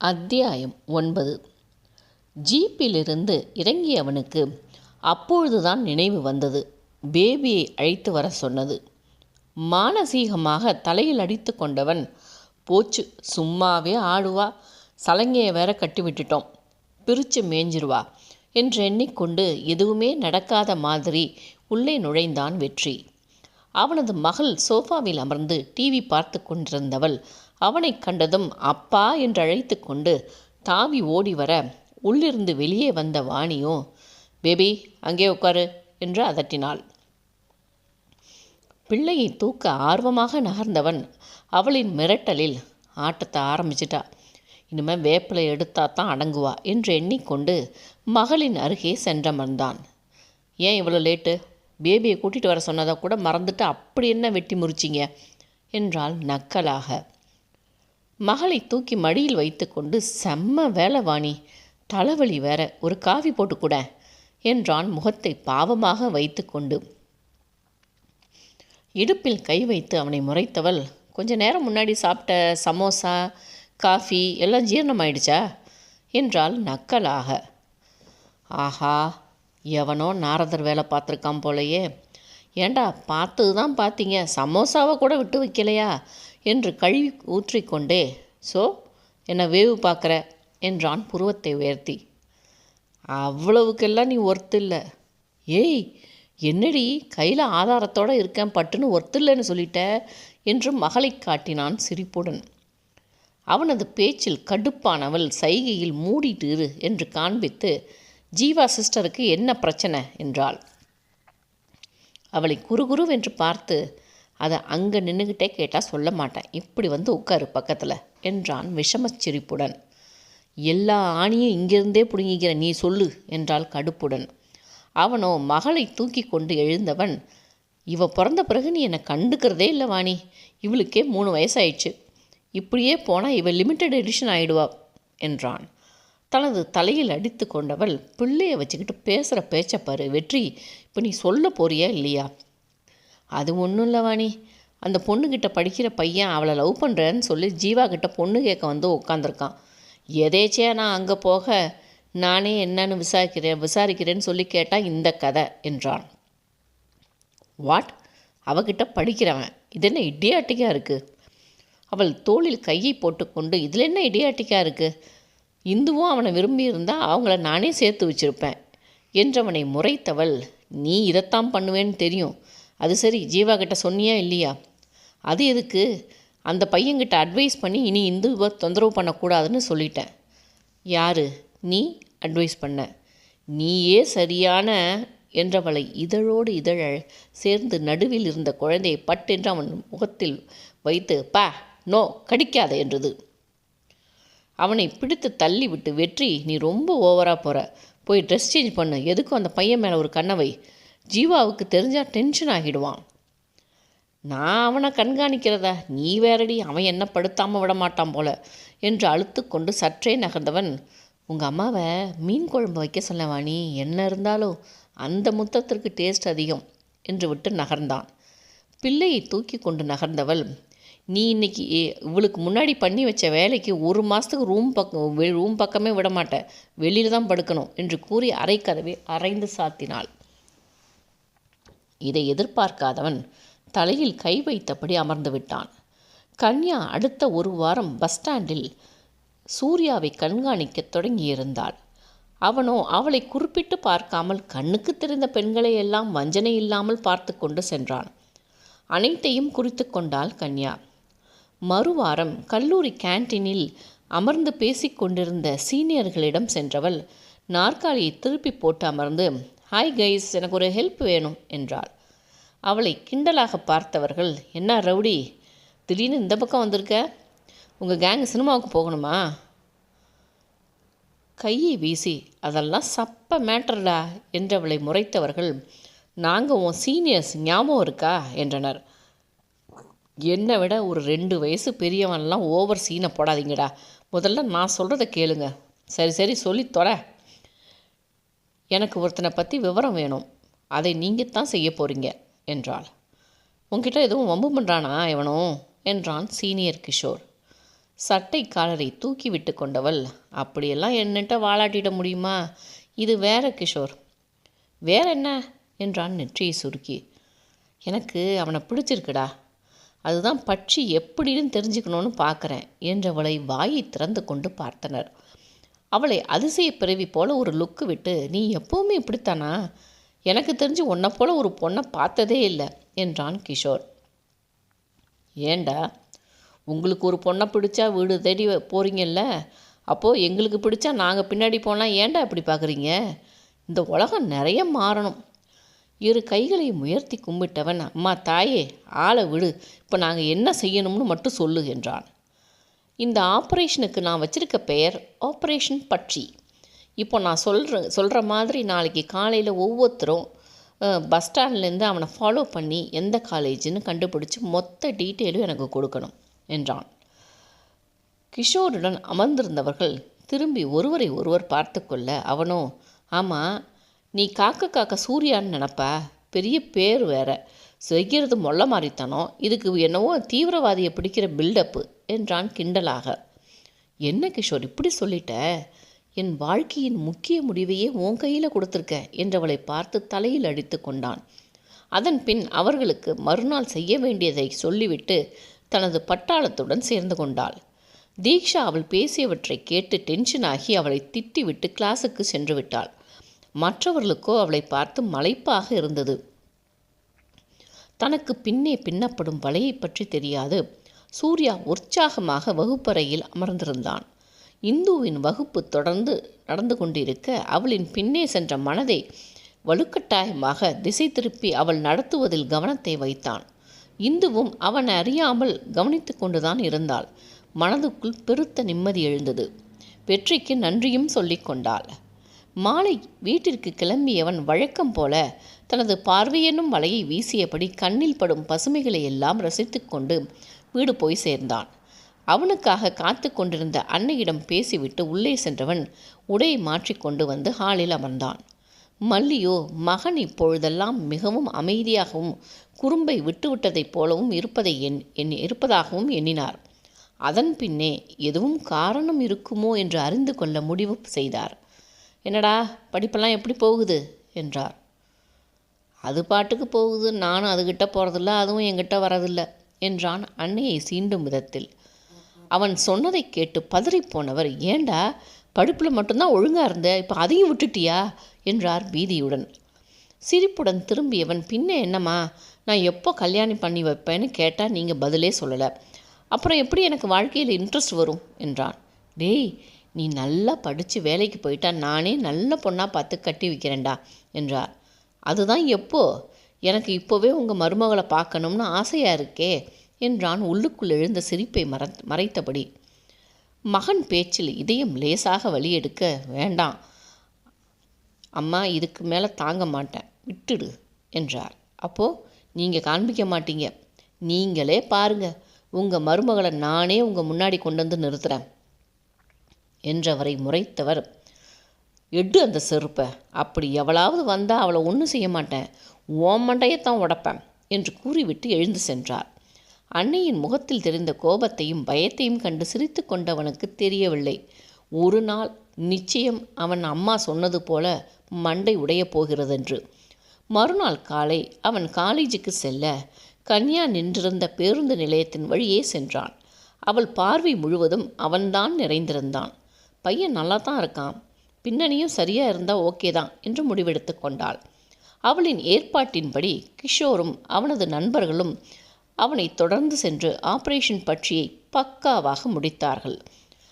அத்தியாயம் ஒன்பது. ஜீப்பிலிருந்து இறங்கியவனுக்கு அப்பொழுதுதான் நினைவு வந்தது. பேபியை அழைத்து வர சொன்னது. மானசீகமாக தலையில் அடித்து கொண்டவன் போச்சு சும்மாவே ஆடுவா சலங்கையை வேற கட்டி விட்டுட்டோம் பிரித்து மேய்ஞ்சிருவா என்று எண்ணிக்கொண்டு எதுவுமே நடக்காத மாதிரி உள்ளே நுழைந்தான் வெற்றி. அவனது மகள் சோஃபாவில் அமர்ந்து டிவி பார்த்து கொண்டிருந்தவள் அவனை கண்டதும் அப்பா என்று அழைத்து கொண்டு தாவி ஓடி வர உள்ளிருந்து வெளியே வந்த வாணியோ பேபி அங்கே உட்காரு என்று அதட்டினாள். பிள்ளையை தூக்க ஆர்வமாக நகர்ந்தவன் அவளின் மிரட்டலில் ஆட்டத்தை ஆரம்பிச்சிட்டா. இனிமேல் வேப்பிலை எடுத்தா தான் அடங்குவா என்று எண்ணிக்கொண்டு மகளின் அருகே சென்றமர்ந்தான். ஏன் இவ்வளோ லேட்டு? பேபியை கூட்டிகிட்டு வர சொன்னதை கூட மறந்துட்டு அப்படி என்ன வெட்டி முறிச்சிங்க? என்றாள் நக்கலாக. மகளை தூக்கி மடியில் வைத்துக்கொண்டு செம்ம வேலை வாணி தலைவலி வேற. ஒரு காவி போட்டுக்கூட என்றான் முகத்தை பாவமாக வைத்துக்கொண்டு. இடுப்பில் கை வைத்து அவனை முறைத்தவள் கொஞ்ச நேரம் முன்னாடி சாப்பிட்ட சமோசா காஃபி எல்லாம் ஜீரணமாயிடுச்சா? என்றாள் நக்கலாக. ஆஹா எவனோ நாரதர் வேலை பார்த்துருக்கான் போலையே. ஏண்டா பார்த்து தான் பார்த்தீங்க. சமோசாவை கூட விட்டு வைக்கலையா? என்று கழுவி ஊற்றிக்கொண்டே ஸோ என்னை வேவு பார்க்குற? என்றான் புருவத்தை உயர்த்தி. அவ்வளவுக்கெல்லாம் நீ ஒர்த்து இல்லை ஏய் என்னடி கையில் ஆதாரத்தோடு இருக்கேன் பட்டுன்னு ஒர்த்து இல்லைன்னு சொல்லிட்ட? என்று மகளை காட்டினான் சிரிப்புடன். அவனது பேச்சில் கடுப்பானவள் சைகையில் மூடிட்டு இரு என்று காண்பித்து ஜீவா சிஸ்டருக்கு என்ன பிரச்சனை? என்றாள். அவளை குறுகுருவென்று பார்த்து அதை அங்கே நின்றுக்கிட்டே கேட்டால் சொல்ல மாட்டேன். இப்படி வந்து உட்காரு பக்கத்தில் என்றான் விஷமச் சிரிப்புடன் எல்லா ஆணியும் இங்கிருந்தே பிடுங்கிக்கிற நீ சொல்லு என்றாள் கடுப்புடன். அவனோ மகளை தூக்கி கொண்டு எழுந்தவன் இவ பிறந்த பிறகு நீ என்னை கண்டுக்கிறதே இல்லை வாணி. இவளுக்கே மூணு வயசாயிடுச்சு. இப்படியே போனால் இவ லிமிட்டெட் எடிஷன் ஆயிடுவா என்றான். தனது தலையில் அடித்து கொண்டவள் பிள்ளையை வச்சுக்கிட்டு பேசுகிற பேச்சை பாரு வெற்றி. இப்போ நீ சொல்ல போறியா இல்லையா? அது ஒன்றும் இல்லை வாணி. அந்த பொண்ணுக்கிட்ட படிக்கிற பையன் அவளை லவ் பண்ணுறேன்னு சொல்லி ஜீவா கிட்ட பொண்ணு கேட்க வந்து உட்காந்துருக்கான் எதேச்சியாக நான் அங்கே போக நானே என்னன்னு விசாரிக்கிறேன் விசாரிக்கிறேன்னு சொல்லி கேட்டால் இந்த கதை என்றான். வாட் அவகிட்ட படிக்கிறவன். இது என்ன இடியாட்டிக்காக இருக்குது அவள் தோளில் கையை போட்டுக்கொண்டு இதில் என்ன இடியாட்டிக்காக இருக்குது இந்துவும் அவனை விரும்பியிருந்தால் அவங்கள நானே சேர்த்து வச்சுருப்பேன் என்றவனை முறைத்தவள் நீ இதைத்தான் பண்ணுவேன்னு தெரியும். அது சரி ஜீவா கிட்ட சொன்னியா இல்லையா? அது எதுக்கு? அந்த பையன்கிட்ட அட்வைஸ் பண்ணி இனி இந்துவை தொந்தரவு பண்ணக்கூடாதுன்னு சொல்லிட்டேன். யாரு? நீ அட்வைஸ் பண்ண. நீயே சரியான என்றவளை இதழோடு இதழ சேர்ந்து நடுவில் இருந்த குழந்தையை பட்டென்று அவன் முகத்தில் வைத்து பா நோ கடிக்காத என்றது. அவனை பிடித்து தள்ளி விட்டு வெற்றி நீ ரொம்ப ஓவராக போகிற போய் ட்ரெஸ் சேஞ்ச் பண்ணு. எதுக்கும் அந்த பையன் மேலே ஒரு கண்ணவை ஜீவாவுக்கு தெரிஞ்சால் டென்ஷன் ஆகிடுவான். நான் அவனை கண்காணிக்கிறதா? நீ வேறடி அவன் என்ன படுத்தாமல் விட மாட்டான் போல என்று அழுத்து கொண்டு சற்றே நகர்ந்தவன் உங்கள் அம்மாவை மீன் குழம்பு வைக்க சொல்லவாணி என்ன இருந்தாலும் அந்த முத்தத்திற்கு டேஸ்ட் அதிகம் என்று விட்டு நகர்ந்தான். பிள்ளையை தூக்கி கொண்டு நகர்ந்தவள் நீ இன்னைக்கு இவளுக்கு முன்னாடி பண்ணி வச்ச வேலைக்கு ஒரு மாதத்துக்கு ரூம் பக்கம் ரூம் பக்கமே விட மாட்டேன் வெளியில் தான் படுக்கணும் என்று கூறி அரைக்கதவை அரைந்து சாத்தினாள். இதை எதிர்பார்க்காதவன் தலையில் கை வைத்தபடி அமர்ந்து விட்டான். கன்யா அடுத்த ஒரு வாரம் பஸ் ஸ்டாண்டில் சூர்யாவை கண்காணிக்க தொடங்கியிருந்தாள். அவனோ அவளை குறிப்பிட்டு பார்க்காமல் கண்ணுக்கு தெரிந்த பெண்களை எல்லாம் வஞ்சனை இல்லாமல் பார்த்து கொண்டு சென்றான். அனைத்தையும் குறித்து கொண்டாள் கன்யா. மறுவாரம் கல்லூரி கேன்டீனில் அமர்ந்து பேசிக் கொண்டிருந்த சீனியர்களிடம் சென்றவள் நாற்காலியை திருப்பி போட்டு அமர்ந்து ஹாய் கைஸ் எனக்கு ஒரு ஹெல்ப் வேணும் என்றாள். அவளை கிண்டலாக பார்த்தவர்கள் என்ன ரவுடி திடீர்னு இந்த பக்கம் வந்திருக்க? உங்கள் கேங் சினிமாவுக்கு போகணுமா? கையை வீசி அதெல்லாம் சப்ப மேட்டர்டா என்றவளை முறைத்தவர்கள் நாங்கள் உன் சீனியர்ஸ் ஞாபகம் இருக்கா? என்றனர். என்னை விட ஒரு ரெண்டு வயசு பெரியவன்லாம் ஓவர் சீனை போடாதீங்கடா. முதல்ல நான் சொல்கிறத கேளுங்க. சரி சரி சொல்லி தொலை எனக்கு ஒருத்தனை பற்றி விவரம் வேணும். அதை நீங்கள் தான் செய்ய போகிறீங்க என்றாள். உங்ககிட்ட எதுவும் வம்பு பண்ணுறானா இவனும் என்றான் சீனியர் கிஷோர். சட்டை காலரை தூக்கி விட்டு கொண்டவள் அப்படியெல்லாம் என்னட்ட வாளாட்டிட முடியுமா? இது வேற கிஷோர். வேற என்ன? என்றான் நெற்றியை சுருக்கி. எனக்கு அவனை பிடிச்சிருக்குடா. அதுதான் பட்சி எப்படின்னு தெரிஞ்சுக்கணும்னு பார்க்குறேன் என்றவளை வாயை திறந்து கொண்டு பார்த்தனர். அவளை அதிசய பிறவி போல ஒரு லுக்கு விட்டு நீ எப்பவுமே இப்படித்தானா? எனக்கு தெரிஞ்சு உன்னை போல ஒரு பொண்ணை பார்த்ததே இல்லை என்றான் கிஷோர். ஏண்டா? உங்களுக்கு ஒரு பொண்ணை பிடிச்சா வீடு தேடி போகிறீங்கல்ல அப்போது எங்களுக்கு பிடிச்சா நாங்கள் பின்னாடி போனால் ஏன்டா இப்படி பார்க்குறீங்க இந்த உலகம் நிறைய மாறணும். இரு கைகளை உயர்த்தி கும்பிட்டவன் அம்மா தாயே ஆளை விடு. இப்போ நாங்கள் என்ன செய்யணும்னு மட்டும் சொல்லு என்றான். இந்த ஆப்ரேஷனுக்கு நான் வச்சிருக்க பெயர் ஆப்ரேஷன் பட்சி. இப்போ நான் சொல்கிற சொல்கிற மாதிரி நாளைக்கு காலையில் ஒவ்வொருத்தரும் பஸ் ஸ்டாண்ட்லேருந்து அவனை ஃபாலோ பண்ணி எந்த காலேஜுன்னு கண்டுபிடிச்சி மொத்த டீட்டெயிலும் எனக்கு கொடுக்கணும் என்றான். கிஷோருடன் அமர்ந்திருந்தவர்கள் திரும்பி ஒருவரை ஒருவர் பார்த்து கொள்ள அவனோ ஆமாம் நீ காக்க காக்க சூர்யான்னு நினப்பா? பெரிய பேர் வேற. செய்கிறது மொள்ள மாதிரித்தனம் இதுக்கு என்னவோ தீவிரவாதியை பிடிக்கிற பில்டப்பு என்றான் கிண்டலாக. என்ன கிஷோர் இப்படி சொல்லிட்ட? என் வாழ்க்கையின் முக்கிய முடிவையே உன் கையில் கொடுத்துருக்கேன் என்றவளை பார்த்து தலையில் அடித்து கொண்டான். அதன் பின் அவர்களுக்கு மறுநாள் செய்ய வேண்டியதை சொல்லிவிட்டு தனது பட்டாளத்துடன் சேர்ந்து கொண்டாள். தீக்ஷா அவள் பேசியவற்றை கேட்டு டென்ஷன் ஆகி அவளை திட்டிவிட்டு கிளாஸுக்கு சென்று விட்டாள். மற்றவர்களுக்கோ அவளை பார்த்து மலைப்பாக இருந்தது. தனக்கு பின்னே பின்னப்படும் வலையை பற்றி தெரியாது. சூர்யா உற்சாகமாக வகுப்பறையில் அமர்ந்திருந்தான். இந்துவின் வகுப்பு தொடர்ந்து நடந்து கொண்டிருக்க அவளின் பின்னே சென்ற மனதை வலுக்கட்டாயமாக திசை திருப்பி அவள் நடத்துவதில் கவனத்தை வைத்தான். இந்துவும் அவன் அறியாமல் கவனித்து கொண்டுதான் இருந்தாள். மனதுக்குள் பெருத்த நிம்மதி எழுந்தது. வெற்றிக்கு நன்றியும் சொல்லிக் கொண்டாள். மாலை வீட்டிற்கு கிளம்பியவன் வழக்கம் போல தனது பார்வையெனும் வலையை வீசியபடி கண்ணில் படும் பசுமைகளை எல்லாம் ரசித்துக்கொண்டு வீடு போய் சேர்ந்தான். அவனுக்காக காத்து கொண்டிருந்த அன்னையிடம் பேசிவிட்டு உள்ளே சென்றவன் உடையை மாற்றிக்கொண்டு வந்து ஹாலில் அமர்ந்தான். மல்லியோ மகன் இப்பொழுதெல்லாம் மிகவும் அமைதியாகவும் குறும்பை விட்டுவிட்டதைப் போலவும் இருப்பதை எண் எண்ணி இருப்பதாகவும் எண்ணினார். அதன் பின்னே எதுவும் காரணம் இருக்குமோ என்று அறிந்து கொள்ள முடிவு செய்தார். என்னடா படிப்பெல்லாம் எப்படி போகுது? என்றார். அது பாட்டுக்கு போகுது. நானும் அதுகிட்ட போகிறதில்ல அதுவும் என்கிட்ட வரதில்லை என்றான் அன்னையை சீண்டும் விதத்தில். அவன் சொன்னதை கேட்டு பதறிப்போனவர் ஏண்டா படிப்பில் மட்டும்தான் ஒழுங்காக இருந்த இப்போ அதையும் விட்டுட்டியா? என்றார் பீதியுடன். சிரிப்புடன் திரும்பியவன் பின்ன என்னம்மா நான் எப்போ கல்யாணம் பண்ணி வைப்பேன்னு கேட்டால் நீங்கள் பதிலே சொல்லலை. அப்புறம் எப்படி எனக்கு வாழ்க்கையில் இன்ட்ரெஸ்ட் வரும்? என்றான். டேய் நீ நல்லா படித்து வேலைக்கு போயிட்டா நானே நல்ல பொண்ணாக பார்த்து கட்டி வைக்கிறேன்டா என்றார். அதுதான் எப்போ? எனக்கு இப்போவே உங்கள் மருமகளை பார்க்கணும்னு ஆசையாக இருக்கே என்றான் உள்ளுக்குள் எழுந்த சிரிப்பை மற மறைத்தபடி. மகன் பேச்சில் இதயம் லேசாக வழி எடுக்க வேண்டாம். அம்மா இதுக்கு மேலே தாங்க மாட்டேன். விட்டுடு என்றார். அப்போது நீங்கள் காண்பிக்க மாட்டீங்க. நீங்களே பாருங்க. உங்கள் மருமகளை நானே உங்கள் முன்னாடி கொண்டு வந்து நிறுத்துகிறேன் என்றவரை முறைத்தவர். எடு அந்த செருப்பை. அப்படி எவளாவது வந்தால் அவளை ஒன்றும் செய்ய மாட்டேன். ஓம் மண்டையத்தான் உடப்பேன் என்று கூறிவிட்டு எழுந்து சென்றார். அன்னையின் முகத்தில் தெரிந்த கோபத்தையும் பயத்தையும் கண்டு சிரித்து கொண்டவனுக்கு தெரியவில்லை. ஒரு நாள் நிச்சயம் அவன் அம்மா சொன்னது போல மண்டை உடையப் போகிறதென்று. மறுநாள் காலை அவன் காலேஜுக்கு செல்ல கன்யா நின்றிருந்த பேருந்து நிலையத்தின் வழியே சென்றான். அவள் பார்வை முழுவதும் அவன்தான் நிறைந்திருந்தான். பையன் நல்லா தான் இருக்கான். பின்னணியும் சரியாக இருந்தால் ஓகே தான் என்று முடிவெடுத்து கொண்டாள். அவளின் ஏற்பாட்டின்படி கிஷோரும் அவனது நண்பர்களும் அவனை தொடர்ந்து சென்று ஆபரேஷன் பற்றியை பக்காவாக முடித்தார்கள்.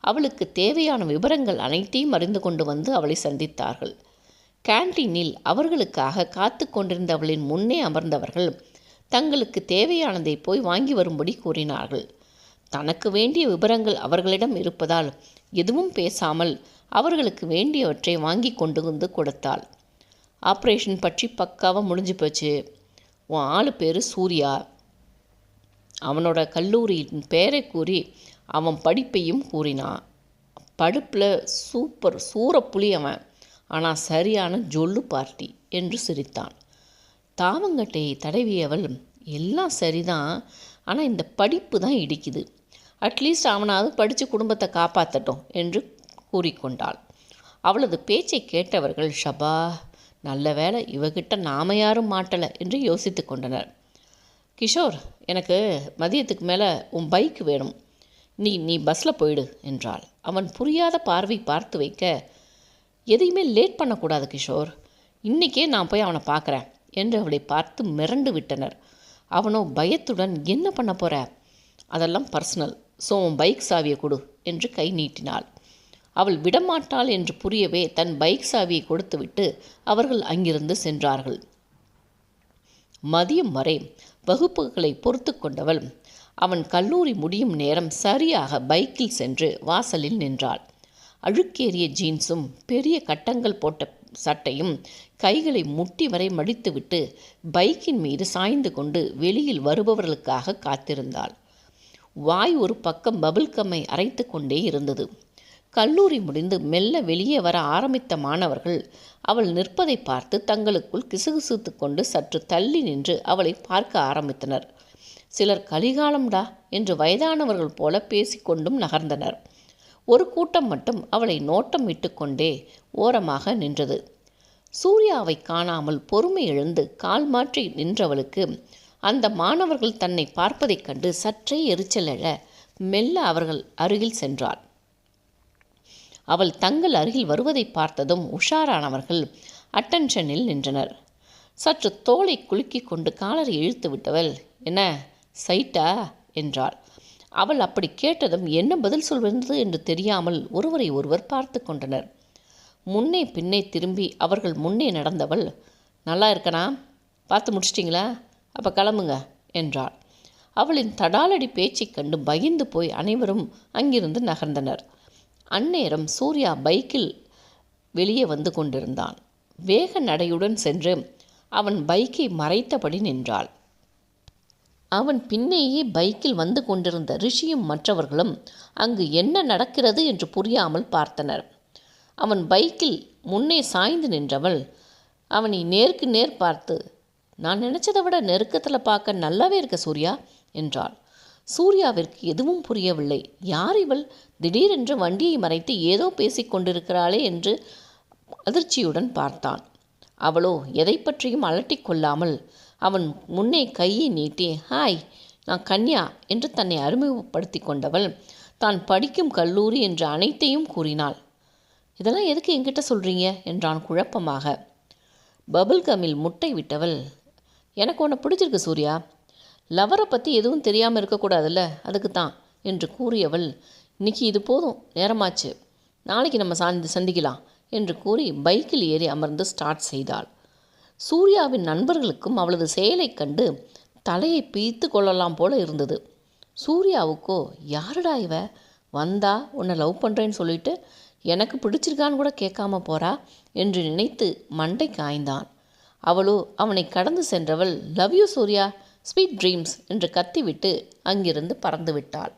அவளுக்கு தேவையான விவரங்கள் அனைத்தையும் அறிந்து கொண்டு வந்து அவளை சந்தித்தார்கள். கேண்டீனில் அவர்களுக்காக காத்து கொண்டிருந்த அவளின் முன்னே அமர்ந்தவர்கள் தங்களுக்கு தேவையானதை போய் வாங்கி வரும்படி கூறினார்கள். தனக்கு வேண்டிய விவரங்கள் அவர்களிடம் இருப்பதால் எதுவும் பேசாமல் அவர்களுக்கு வேண்டியவற்றை வாங்கி கொண்டு வந்து கொடுத்தாள். ஆப்ரேஷன் பற்றி பக்காவாக முடிஞ்சு போச்சு. உன் ஆளு பேர் சூர்யா. அவனோட கல்லூரியின் பெயரை கூறி அவன் படிப்பையும் கூறினான். படிப்பில் சூப்பர் சூறப்புலி அவன். ஆனால் சரியான ஜொல்லு பார்ட்டி என்று சிரித்தான். தாவங்கட்டையை தடவியவள் எல்லாம் சரிதான். ஆனால் இந்த படிப்பு தான் இடிக்குது. அட்லீஸ்ட் அவனாவது படித்து குடும்பத்தை காப்பாற்றட்டும் என்று கூறிக்கொண்டாள். அவளது பேச்சை கேட்டவர்கள் ஷபா நல்ல வேளை இவகிட்ட நாம யாரும் மாட்டலை என்று யோசித்து கொண்டனர். கிஷோர் எனக்கு மதியத்துக்கு மேலே உன் பைக் வேணும். நீ நீ பஸ்ஸில் போயிடு என்றாள். அவன் புரியாத பார்வை பார்த்து வைக்க எதையுமே லேட் பண்ணக்கூடாது கிஷோர். இன்றைக்கே நான் போய் அவனை பார்க்குறேன் என்று அவளை பார்த்து மிரண்டு விட்டனர். அவனோ பயத்துடன் என்ன பண்ண போகிற அதெல்லாம் பர்சனல். ஸோ உன் பைக் சாவியை கொடு என்று கை நீட்டினாள். அவள் விடமாட்டாள் என்று புரியவே தன் பைக் சாவியை கொடுத்துவிட்டு அவர்கள் அங்கிருந்து சென்றார்கள். மதியம் வரை வகுப்புகளை பொறுத்து கொண்டவள் அவன் கல்லூரி முடியும் நேரம் சரியாக பைக்கில் சென்று வாசலில் நின்றாள். அழுக்கேறிய ஜீன்ஸும் பெரிய கட்டங்கள் போட்ட சட்டையும் கைகளை முட்டி வரை மடித்துவிட்டு பைக்கின் மீது சாய்ந்து கொண்டு வெளியில் வருபவர்களுக்காக காத்திருந்தாள். வாய் ஒரு பக்கம் பபுல்கம்மை அரைத்து கொண்டே இருந்தது. கல்லூரி முடிந்து மெல்ல வெளியே வர ஆரம்பித்த மாணவர்கள் அவள் நிற்பதை பார்த்து தங்களுக்குள் கிசுகிசுத்து கொண்டு சற்று தள்ளி நின்று அவளை பார்க்க ஆரம்பித்தனர். சிலர் கலிகாலம்டா என்று வயதானவர்கள் போல பேசிக்கொண்டும் நகர்ந்தனர். ஒரு கூட்டம் மட்டும் அவளை நோட்டம் விட்டுக்கொண்டே ஓரமாக நின்றது. சூர்யாவை காணாமல் பொறுமை எழுந்து கால் மாற்றி நின்றவளுக்கு அந்த மாணவர்கள் தன்னை பார்ப்பதைக் கண்டு சற்றே எரிச்சலழ மெல்ல அவர்கள் அருகில் சென்றாள். அவள் தங்கள் அருகில் வருவதை பார்த்ததும் உஷாரானவர்கள் அட்டென்ஷனில் நின்றனர். சற்று தோலை குலுக்கி கொண்டு காலரை இழுத்து விட்டவள் என்ன சைட்டா? என்றாள். அவள் அப்படி கேட்டதும் என்ன பதில் சொல்வது என்று தெரியாமல் ஒருவரை ஒருவர் பார்த்து கொண்டனர். முன்னே பின்னே திரும்பி அவர்கள் முன்னே நடந்தவள் நல்லா இருக்கனா? பார்த்து முடிச்சிட்டிங்களா? அப்போ கிளம்புங்க என்றாள். அவளின் தடாலடி பேச்சைக் கண்டு பயந்து போய் அனைவரும் அங்கிருந்து நகர்ந்தனர். அந்நேரம் சூர்யா பைக்கில் வெளியே வந்து கொண்டிருந்தான். வேக நடையுடன் சென்று அவன் பைக்கை மறைத்தபடி நின்றாள். அவன் பின்னேயே பைக்கில் வந்து கொண்டிருந்த ரிஷியும் மற்றவர்களும் அங்கு என்ன நடக்கிறது என்று புரியாமல் பார்த்தனர். அவன் பைக்கில் முன்னே சாய்ந்து நின்றவள் அவனை நேருக்கு நேர் பார்த்து நான் நினச்சதை விட நெருக்கத்தில் பார்க்க நல்லாவே இருக்க சூர்யா என்றாள். சூர்யாவிற்கு எதுவும் புரியவில்லை. யார் இவள்? திடீரென்று வண்டியை மறைத்து ஏதோ பேசிக் கொண்டிருக்கிறாளே என்று அதிர்ச்சியுடன் பார்த்தான். அவளோ எதை பற்றியும் அலட்டிக் கொள்ளாமல் அவன் முன்னே கையை நீட்டி ஹாய் நான் கன்யா என்று தன்னை அறிமுகப்படுத்தி கொண்டவள் தான் படிக்கும் கல்லூரி என்று அனைத்தையும் கூறினாள். இதெல்லாம் எதுக்கு என்கிட்ட சொல்கிறீங்க என்றான் குழப்பமாக. பபுள்கமில் முட்டை விட்டவள் எனக்கு உன்னை பிடிச்சிருக்கு சூர்யா. லவரை பற்றி எதுவும் தெரியாமல் இருக்கக்கூடாதுல்ல அதுக்கு தான் என்று கூறியவள் இன்னைக்கு இது போதும் நேரமாச்சு. நாளைக்கு நம்ம சாந்தி சந்திக்கலாம் என்று கூறி பைக்கில் ஏறி அமர்ந்து ஸ்டார்ட் செய்தாள். சூர்யாவின் நண்பர்களுக்கும் அவளது செயலைக் கண்டு தலையை பிய்த்து கொள்ளலாம் போல இருந்தது. சூர்யாவுக்கோ யாருடா இவ? வந்தா உன்னை லவ் பண்ணுறேன்னு சொல்லிட்டு எனக்கு பிடிச்சிருக்கான்னு கூட கேட்காம போறா? என்று நினைத்து மண்டை காய்ந்தான். அவளோ அவனை கடந்து சென்றவள் love you Surya? Sweet dreams என்று கத்திவிட்டு அங்கிருந்து பறந்து விட்டாள்